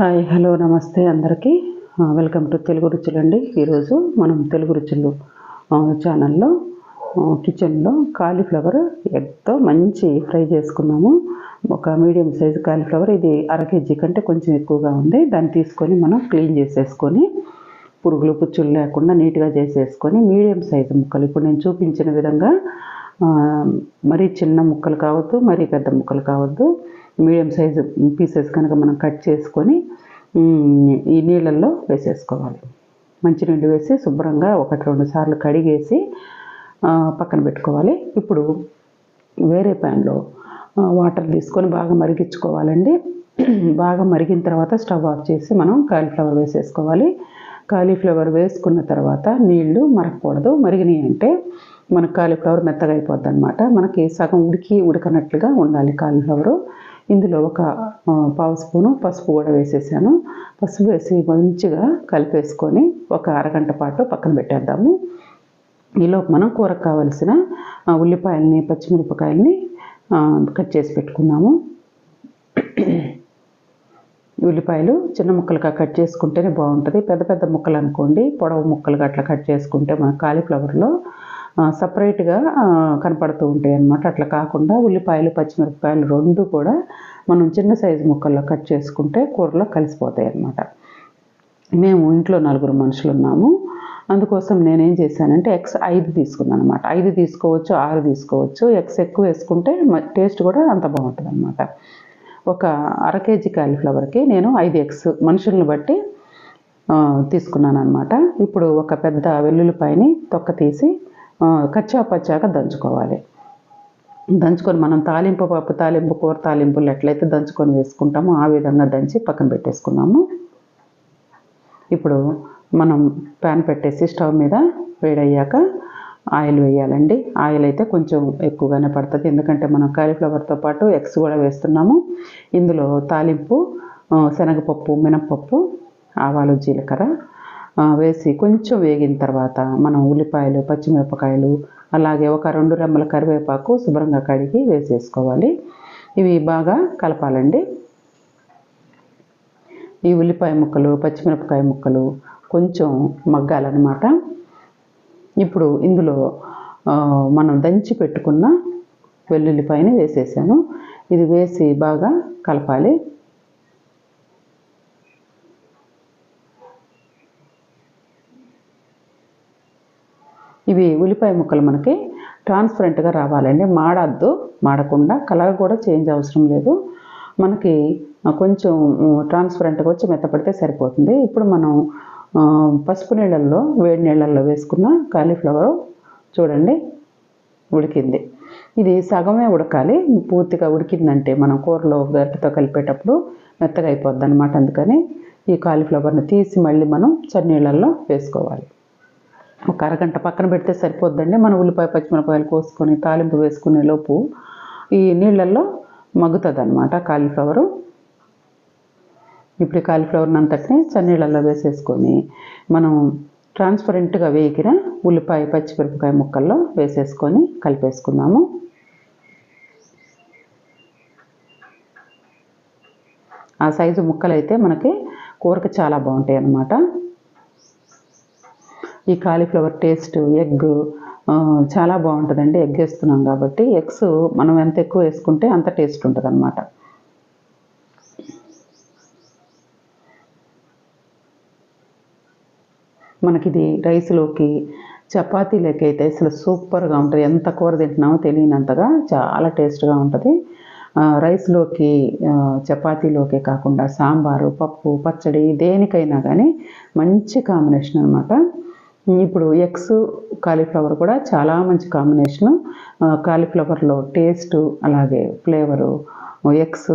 Hi hello నమస్తే అందరికీ. Welcome to Telugu రుచులు అండి ఈరోజు మనం తెలుగు రుచులు ఛానల్లో కిచెన్లో కాలీఫ్లవర్ ఎగ్తో మంచి ఫ్రై చేసుకున్నాము. ఒక మీడియం సైజు కాలీఫ్లవర్ ఇది అర కేజీ కంటే కొంచెం ఎక్కువగా ఉంది. దాన్ని తీసుకొని మనం క్లీన్ చేసేసుకొని పురుగులు పుచ్చులు లేకుండా నీట్గా చేసేసుకొని మీడియం సైజు ముక్కలు. ఇప్పుడు నేను చూపించిన విధంగా మరీ చిన్న ముక్కలు కావద్దు మరీ పెద్ద ముక్కలు కావద్దు. మీడియం సైజు పీసెస్ కనుక మనం కట్ చేసుకొని ఈ నీళ్ళల్లో వేసేసుకోవాలి. మంచినీళ్ళు వేసి శుభ్రంగా ఒకటి రెండు సార్లు కడిగేసి పక్కన పెట్టుకోవాలి. ఇప్పుడు వేరే ప్యాన్లో వాటర్ తీసుకొని బాగా మరిగించుకోవాలండి. బాగా మరిగిన తర్వాత స్టవ్ ఆఫ్ చేసి మనం కాలీఫ్లవర్ వేసేసుకోవాలి. కాలీఫ్లవర్ వేసుకున్న తర్వాత నీళ్ళు మరగకూడదు. మరిగినాయి అంటే మనకు కాలీఫ్లవర్ మెత్తగా అయిపోద్ది అనమాట మనకి సగం ఉడికి ఉడకనట్లుగా ఉండాలి కాలీఫ్లవరు. ఇందులో ఒక పావు స్పూను పసుపు కూడా వేసేసాను. పసుపు వేసి మంచిగా కలిపేసుకొని ఒక అరగంట పాటు పక్కన పెట్టేద్దాము. ఈలోపు మనం కూరకు కావలసిన ఉల్లిపాయలని ఉల్లిపాయల్ని పచ్చిమిరపకాయల్ని కట్ చేసి పెట్టుకున్నాము ఉల్లిపాయలు చిన్న ముక్కలుగా కట్ చేసుకుంటేనే బాగుంటుంది. పెద్ద పెద్ద ముక్కలు అనుకోండి పొడవు ముక్కలుగా అట్లా కట్ చేసుకుంటే మన కాలీఫ్లవర్లో సపరేట్గా కనపడుతూ ఉంటాయి అన్నమాట. అట్లా కాకుండా ఉల్లిపాయలు పచ్చిమిరపకాయలు రెండు కూడా మనం చిన్న సైజు ముక్కల్లో కట్ చేసుకుంటే కూరలో కలిసిపోతాయి అన్నమాట. మేము ఇంట్లో నలుగురు మనుషులు ఉన్నాము. అందుకోసం నేనేం చేశానంటే ఎక్స్ ఐదు తీసుకున్నాను అనమాట ఐదు తీసుకోవచ్చు ఆరు తీసుకోవచ్చు. ఎక్స్ ఎక్కువ వేసుకుంటే టేస్ట్ కూడా అంత బాగుంటుంది అనమాట ఒక అర కేజీ కాలీఫ్లవర్కి నేను ఐదు ఎగ్స్ మనుషులను బట్టి తీసుకున్నాను అనమాట ఇప్పుడు ఒక పెద్ద వెల్లుల్లిపాయని తొక్క తీసి కచ్చా పచ్చాగా దంచుకోవాలి. దంచుకొని మనం తాలింపు పప్పు తాలింపు కూర తాలింపులు ఎట్లయితే దంచుకొని వేసుకుంటామో ఆ విధంగా దంచి పక్కన పెట్టేసుకున్నాము. ఇప్పుడు మనం ప్యాన్ పెట్టేసి స్టవ్ మీద వేడయ్యాక ఆయిల్ వేయాలండి. ఆయిల్ అయితే కొంచెం ఎక్కువగానే పడుతుంది. ఎందుకంటే మనం కాలీఫ్లవర్తో పాటు ఎగ్స్ కూడా వేస్తున్నాము. ఇందులో తాలింపు శనగపప్పు మినప్పప్పు ఆవాలు జీలకర్ర వేసి కొంచెం వేగిన తర్వాత మనం ఉల్లిపాయలు పచ్చిమిరపకాయలు అలాగే ఒక రెండు రెమ్మల కరివేపాకు శుభ్రంగా కడిగి వేసేసుకోవాలి. ఇవి బాగా కలపాలండి. ఈ ఉల్లిపాయ ముక్కలు పచ్చిమిరపకాయ ముక్కలు కొంచెం మగ్గాలన్నమాట. ఇప్పుడు ఇందులో మనం దంచి పెట్టుకున్న వెల్లుల్లిపాయని వేసేసాను. ఇది వేసి బాగా కలపాలి. ఇవి ఉల్లిపాయ ముక్కలు మనకి ట్రాన్స్పరెంట్గా రావాలండి. మాడద్దు మాడకుండా. కలర్ కూడా చేంజ్ అవసరం లేదు. మనకి కొంచెం ట్రాన్స్పరెంట్గా వచ్చి మెత్తపడితే సరిపోతుంది. ఇప్పుడు మనం పసుపు నీళ్ళల్లో వేడి నీళ్ళల్లో వేసుకున్న కాలీఫ్లవర్ చూడండి ఉడికింది. ఇది సగమే ఉడకాలి. పూర్తిగా ఉడికిందంటే మనం కూరలో గరిటతో కలిపేటప్పుడు మెత్తగా అయిపోద్ది అనమాట అందుకని ఈ కాలీఫ్లవర్ని తీసి మళ్ళీ మనం చన్నీళ్ళల్లో వేసుకోవాలి. ఒక అరగంట పక్కన పెడితే సరిపోద్దండి. మనం ఉల్లిపాయ పచ్చిమిరపకాయలు కోసుకొని తాలింపు వేసుకునే లోపు ఈ నీళ్ళల్లో మగ్గుతుంది అనమాట కాలీఫ్లవరు. ఇప్పుడు కాలీఫ్లవర్ని అంతటిని చన్నీళ్ళల్లో వేసేసుకొని మనం ట్రాన్స్పరెంట్గా వేగిన ఉల్లిపాయ పచ్చిమిరపకాయ ముక్కల్లో వేసేసుకొని కలిపేసుకుందాము. ఆ సైజు ముక్కలైతే మనకి కూరకు చాలా బాగుంటాయి అన్నమాట ఈ కాలీఫ్లవర్ టేస్ట్ ఎగ్ చాలా బాగుంటుందండి. ఎగ్ వేస్తున్నాం కాబట్టి ఎగ్స్ మనం ఎంత ఎక్కువ వేసుకుంటే అంత టేస్ట్ ఉంటుంది అనమాట మనకిది రైస్లోకి చపాతీలోకి అయితే అసలు సూపర్గా ఉంటుంది. ఎంత కూర తింటున్నామో తెలియనంతగా చాలా టేస్ట్గా ఉంటుంది. రైస్లోకి చపాతీలోకే కాకుండా సాంబారు పప్పు పచ్చడి దేనికైనా కానీ మంచి కాంబినేషన్ అనమాట ఇప్పుడు ఎగ్స్ కాలీఫ్లవర్ కూడా చాలా మంచి కాంబినేషను కాలీఫ్లవర్లో టేస్ట్ అలాగే ఫ్లేవరు ఎగ్స్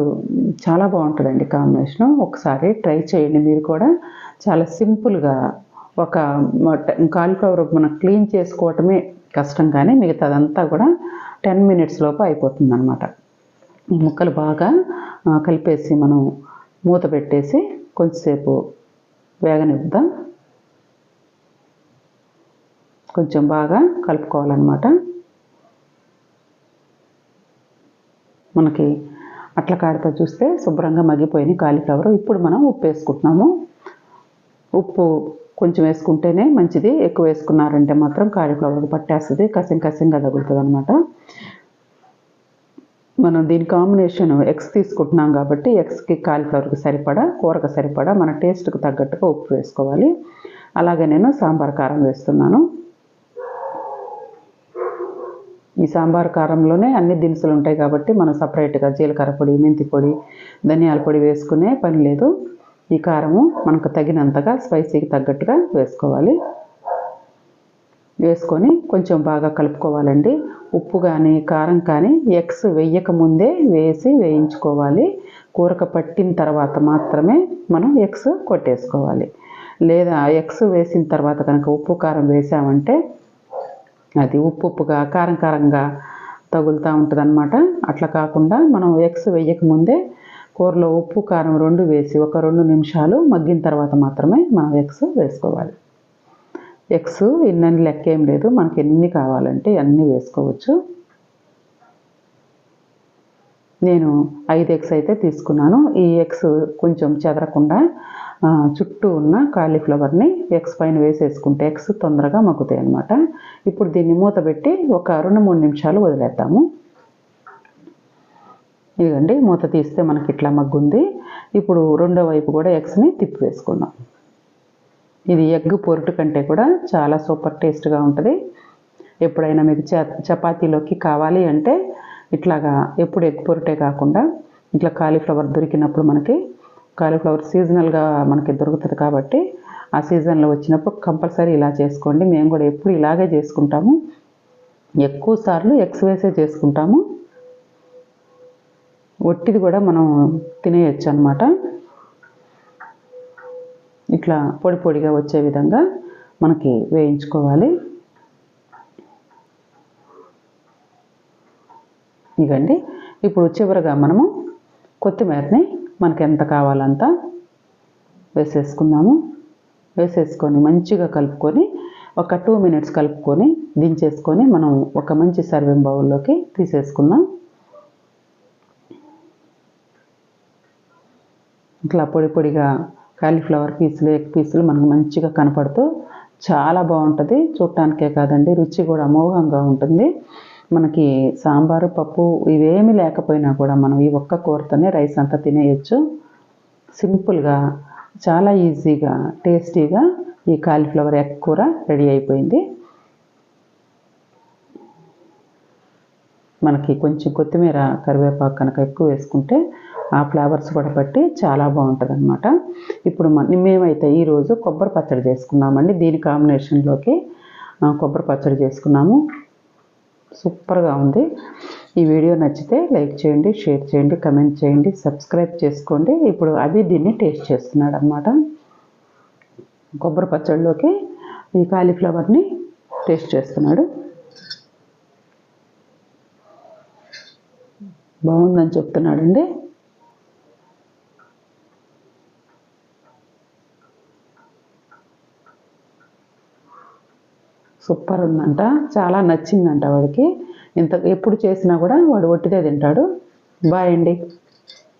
చాలా బాగుంటుందండి కాంబినేషను ఒకసారి ట్రై చేయండి మీరు కూడా. చాలా సింపుల్గా ఒక కాలీఫ్లవర్ మనం క్లీన్ చేసుకోవటమే కష్టం కానీ మిగతాదంతా కూడా టెన్ మినిట్స్ లోపు అయిపోతుంది అనమాట ఈ ముక్కలు బాగా కలిపేసి మనం మూత పెట్టేసి కొంచెంసేపు వేగనిద్దాం కొంచెం బాగా కలుపుకోవాలన్నమాట. మనకి అట్లా కాడతో చూస్తే శుభ్రంగా మగ్గిపోయినాయి కాలీఫ్లవర్. ఇప్పుడు మనం ఉప్పు వేసుకుంటున్నాము. ఉప్పు కొంచెం వేసుకుంటేనే మంచిది. ఎక్కువ వేసుకున్నారంటే మాత్రం కాలీఫ్లవర్కి పట్టేస్తుంది. కసింగ్ కసింగా తగులుతుంది అనమాట మనం దీని కాంబినేషన్ ఎగ్స్ తీసుకుంటున్నాం కాబట్టి ఎగ్స్కి కాలీఫ్లవర్కి సరిపడా కూరకు సరిపడా మన టేస్ట్కి తగ్గట్టుగా ఉప్పు వేసుకోవాలి. అలాగే నేను సాంబార్ కారం వేస్తున్నాను ఈ సాంబార్ కారంలోనే అన్ని దినుసులు ఉంటాయి కాబట్టి మనం సపరేట్గా జీలకర్ర పొడి మెంతి పొడి ధనియాల పొడి వేసుకునే పని లేదు. ఈ కారము మనకు తగినంతగా స్పైసీకి తగ్గట్టుగా వేసుకోవాలి. వేసుకొని కొంచెం బాగా కలుపుకోవాలండి. ఉప్పు కానీ కారం కానీ ఎగ్స్ వేయక ముందే వేసి వేయించుకోవాలి. కూరక పట్టిన తర్వాత మాత్రమే మనం ఎగ్స్ కొట్టేసుకోవాలి. లేదా ఎగ్స్ వేసిన తర్వాత కనుక ఉప్పు కారం వేసామంటే అది ఉప్పు ఉప్పుగా కారం కారంగా తగులుతూ ఉంటుంది అనమాట అట్లా కాకుండా మనం ఎగ్స్ వేయకముందే కూరలో ఉప్పు కారం రెండు వేసి ఒక రెండు నిమిషాలు మగ్గిన తర్వాత మాత్రమే మనం ఎగ్స్ వేసుకోవాలి. ఎగ్స్ ఇన్నని లెక్క ఏం లేదు. మనకి ఎన్ని కావాలంటే అన్నీ వేసుకోవచ్చు. నేను ఐదు ఎగ్స్ అయితే తీసుకున్నాను. ఈ ఎగ్స్ కొంచెం చెదరకుండా చుట్టూ ఉన్న కాలీఫ్లవర్ని ఎగ్స్ పైన వేసేసుకుంటే ఎగ్స్ తొందరగా మగ్గుతాయి అన్నమాట ఇప్పుడు దీన్ని మూత పెట్టి ఒక రెండు మూడు నిమిషాలు వదిలేద్దాము. ఇదిగండి మూత తీస్తే మనకి ఇట్లా మగ్గుంది. ఇప్పుడు రెండో వైపు కూడా ఎగ్స్ని తిప్పి వేసుకుందాం. ఇది ఎగ్ పొరుటు కంటే కూడా చాలా సూపర్ టేస్ట్గా ఉంటుంది. ఎప్పుడైనా మీకు చ చపాతీలోకి కావాలి అంటే ఇట్లాగా ఎప్పుడు ఎగ్ పొరుటే కాకుండా ఇట్లా కాలీఫ్లవర్ దొరికినప్పుడు మనకి కాలీఫ్లవర్ సీజనల్గా మనకి దొరుకుతుంది కాబట్టి ఆ సీజన్లో వచ్చినప్పుడు కంపల్సరీ ఇలా చేసుకోండి. మేము కూడా ఎప్పుడు ఇలాగే చేసుకుంటాము. ఎక్కువ సార్లు ఎగ్స్ వేసే చేసుకుంటాము. ఒట్టిది కూడా మనం తినేయచ్చు అనమాట ఇట్లా పొడి పొడిగా వచ్చే విధంగా మనకి వేయించుకోవాలి. ఇదండి ఇప్పుడు చివరిగా మనము కొత్తిమీరని మనకి ఎంత కావాలంత వేసేసుకుందాము. వేసేసుకొని మంచిగా కలుపుకొని ఒక టూ మినిట్స్ కలుపుకొని దించేసుకొని మనం ఒక మంచి సర్వింగ్ బౌల్లోకి తీసేసుకుందాం. ఇట్లా పొడి పొడిగా కాలీఫ్లవర్ పీసులు ఎగ్ పీసులు మనకు మంచిగా కనపడుతూ చాలా బాగుంటుంది. చూడటానికే కాదండి రుచి కూడా అమోఘంగా ఉంటుంది. మనకి సాంబారు పప్పు ఇవేమి లేకపోయినా కూడా మనం ఈ ఒక్క కూరతోనే రైస్ అంతా తినేయచ్చు. సింపుల్గా చాలా ఈజీగా టేస్టీగా ఈ కాలీఫ్లవర్ ఎగ్ కూర రెడీ అయిపోయింది. మనకి కొంచెం కొత్తిమీర కరివేపాకు కనుక ఎక్కువ వేసుకుంటే ఆ ఫ్లేవర్స్ కూడా బట్టి చాలా బాగుంటుంది అనమాట ఇప్పుడు మేమైతే ఈరోజు కొబ్బరి పచ్చడి చేసుకున్నామండి. దీని కాంబినేషన్లోకి కొబ్బరి పచ్చడి చేసుకున్నాము. సూపర్గా ఉంది. ఈ వీడియో నచ్చితే లైక్ చేయండి షేర్ చేయండి కమెంట్ చేయండి సబ్స్క్రైబ్ చేసుకోండి. ఇప్పుడు అవి దీన్ని టేస్ట్ చేస్తున్నాడు అనమాట కొబ్బరి పచ్చడిలోకి ఈ కాలీఫ్లవర్ని టేస్ట్ చేస్తున్నాడు. బాగుందని చెప్తున్నాడండి. సూపర్ ఉందంట. చాలా నచ్చిందంట వాడికి. ఇంత ఎప్పుడు చేసినా కూడా వాడు ఒట్టిదే తింటాడు. బాయ్ అండి.